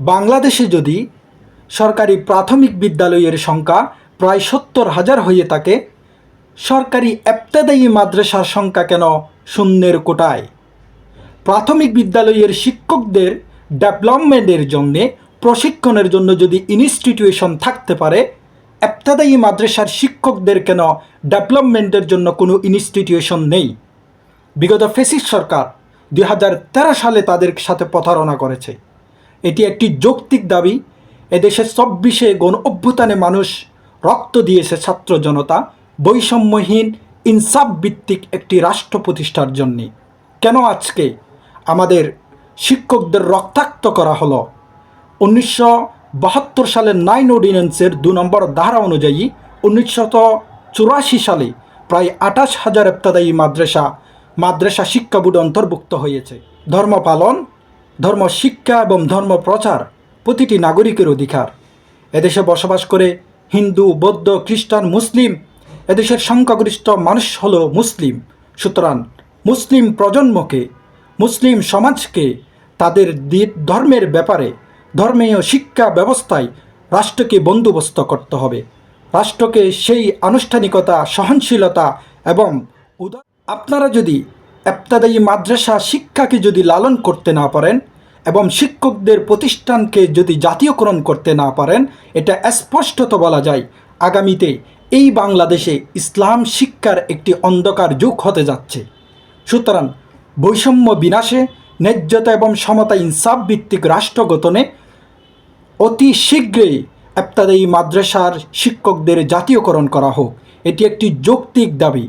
বাংলাদেশে যদি সরকারি প্রাথমিক বিদ্যালয়ের সংখ্যা প্রায় সত্তর হাজার হয়ে থাকে, সরকারি এবতেদায়ী মাদ্রাসার সংখ্যা কেন শূন্যের কোটায়? প্রাথমিক বিদ্যালয়ের শিক্ষকদের ডেভেলপমেন্টের জন্যে, প্রশিক্ষণের জন্য যদি ইনস্টিটিউশন থাকতে পারে, এপ্তাদায়ী মাদ্রাসার শিক্ষকদের কেন ডেভেলপমেন্টের জন্য কোনো ইনস্টিটিউশন নেই? বিগত ফেসিস সরকার দুই হাজার তেরো সালে তাদের সাথে প্রতারণা করেছে। এটি একটি যৌক্তিক দাবি। এদেশে চব্বিশে গণ অভ্যুত্থানে মানুষ রক্ত দিয়েছে ছাত্র জনতা। বৈষম্যহীন, ইনসাফ ভিত্তিক একটি রাষ্ট্র প্রতিষ্ঠার জন্যে। কেন আজকে আমাদের শিক্ষকদের রক্তাক্ত করা হলো? উনিশশো বাহাত্তর সালের নাইন অর্ডিন্যান্সের দু নম্বর ধারা অনুযায়ী উনিশশো চুরাশি সালে প্রায় আঠাশ হাজার ইবতাদায়ী মাদ্রাসা মাদ্রাসা শিক্ষা বোর্ড অন্তর্ভুক্ত হয়েছে। ধর্ম পালন ধর্ম শিক্ষা এবং ধর্ম প্রচার প্রতিটি নাগরিকের অধিকার। এদেশে বসবাস করে হিন্দু, বৌদ্ধ, খ্রিস্টান, মুসলিম, এদেশের সংখ্যাগরিষ্ঠ মানুষ হল মুসলিম। সুতরাং মুসলিম প্রজন্মকে, মুসলিম সমাজকে তাদের ধর্মের ব্যাপারে, ধর্মীয় শিক্ষা ব্যবস্থায় রাষ্ট্রকে বন্দোবস্ত করতে হবে। রাষ্ট্রকে সেই আনুষ্ঠানিকতা, সহনশীলতা এবং আপনারা যদি এবতাদায়ী মাদ্রাসা শিক্ষাকে যদি লালন করতে না পারেন এবং শিক্ষকদের প্রতিষ্ঠানকে যদি জাতীয়করণ করতে না পারেন, এটা স্পষ্টত বলা যায়, আগামীতে এই বাংলাদেশে ইসলাম শিক্ষার একটি অন্ধকার যুগ হতে যাচ্ছে। সুতরাং বৈষম্য বিনাশে, ন্যায্যতা এবং সমতা ইনসাফ ভিত্তিক রাষ্ট্র গঠনে অতি শীঘ্রই এবতাদায়ী মাদ্রাসার শিক্ষকদের জাতীয়করণ করা হোক, এটি একটি যৌক্তিক দাবি।